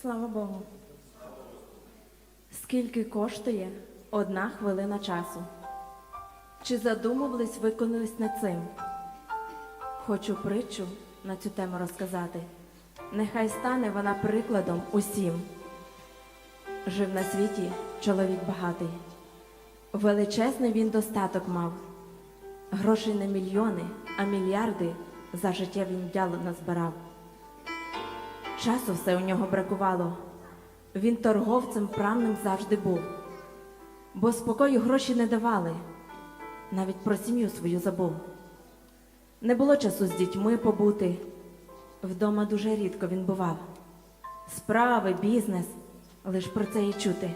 Слава Богу. Скільки коштує одна хвилина часу? Чи задумувались ви колись над цим? Хочу притчу на цю тему розказати. Нехай стане вона прикладом усім. Жив на світі чоловік багатий. Величезний він достаток мав. Грошей не мільйони, а мільярди за життя він дяло назбирав. Часу все у нього бракувало. Він торговцем правним завжди був, бо спокою гроші не давали, навіть про сім'ю свою забув. Не було часу з дітьми побути, вдома дуже рідко він бував. Справи, бізнес, лиш про це і чути.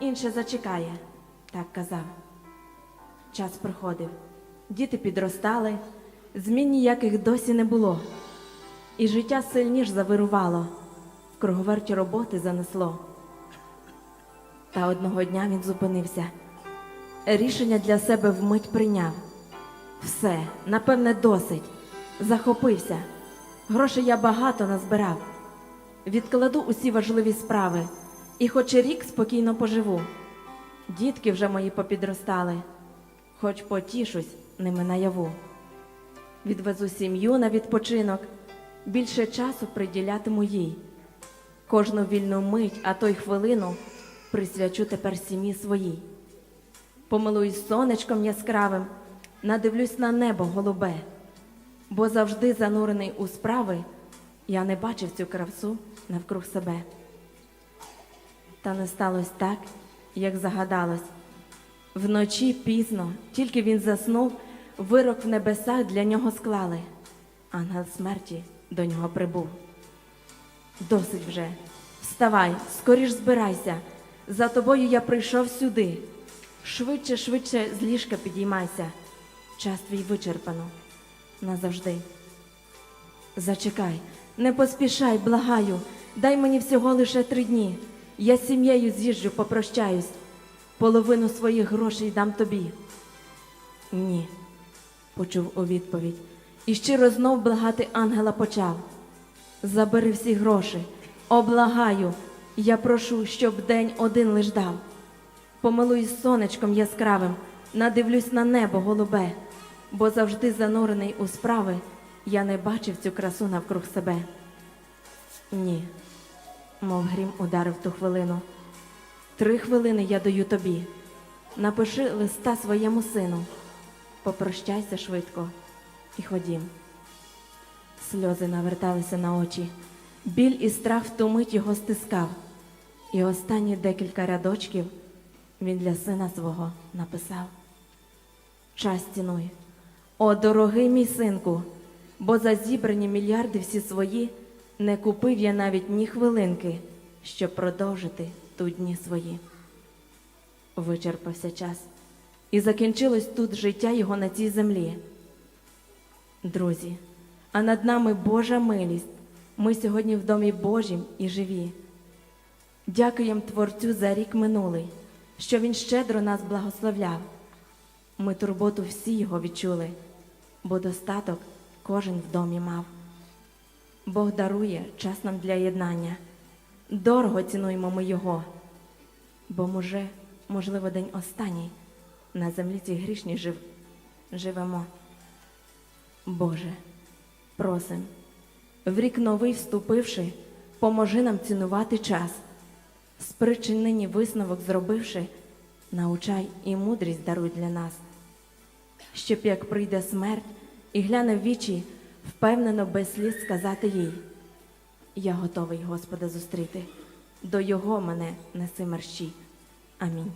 Інше зачекає, так казав. Час проходив, діти підростали, змін ніяких досі не було. І життя сильніш завирувало, в круговерті роботи занесло. Та одного дня він зупинився. Рішення для себе вмить прийняв. Все, напевне, досить. Захопився. Грошей я багато назбирав. Відкладу усі важливі справи, і хоч і рік спокійно поживу. Дітки вже мої попідростали, хоч потішусь ними наяву. Відвезу сім'ю на відпочинок, більше часу приділятиму їй. Кожну вільну мить, а то й хвилину присвячу тепер сім'ї своїй. Помилуюсь сонечком яскравим, надивлюсь на небо голубе, бо завжди занурений у справи, я не бачив цю красу навкруг себе. Та не сталося так, як загадалось. Вночі пізно, тільки він заснув, вирок в небесах для нього склали. Ангел смерті до нього прибув. Досить вже. Вставай, скоріш збирайся. За тобою я прийшов сюди. Швидше, швидше з ліжка підіймайся. Час твій вичерпано назавжди. Зачекай, не поспішай, благаю, дай мені всього лише три дні. Я з сім'єю з'їжджу, попрощаюсь. Половину своїх грошей дам тобі. Ні, почув у відповідь, і щиро знов благати ангела почав. Забери всі гроші, облагаю, я прошу, щоб день один лиш дав. Помилуюсь сонечком яскравим, надивлюсь на небо голубе, бо завжди занурений у справи, я не бачив цю красу навкруг себе. Ні, мов грім ударив ту хвилину. Три хвилини я даю тобі. Напиши листа своєму сину. Попрощайся швидко і ходім. Сльози наверталися на очі. Біль і страх в ту мить його стискав. І останні декілька рядочків він для сина свого написав. Час цінуй, о дорогий мій синку, бо за зібрані мільярди всі свої не купив я навіть ні хвилинки, щоб продовжити тут дні свої. Вичерпався час, і закінчилось тут життя його на цій землі. Друзі, а над нами Божа милість. Ми сьогодні в домі Божім і живі. Дякуємо Творцю за рік минулий, що Він щедро нас благословляв. Ми турботу всі його відчули, бо достаток кожен в домі мав. Бог дарує час нам для єднання. Дорого цінуємо ми його, бо може, можливо, день останній на землі цій грішній жив, живемо. Боже, просим, в рік новий вступивши, поможи нам цінувати час, спричинені висновок зробивши, научай і мудрість даруй для нас, щоб як прийде смерть і гляне в вічі, впевнено без сліз сказати їй. Я готовий Господа зустріти, до Його мене неси мерщій. Амінь.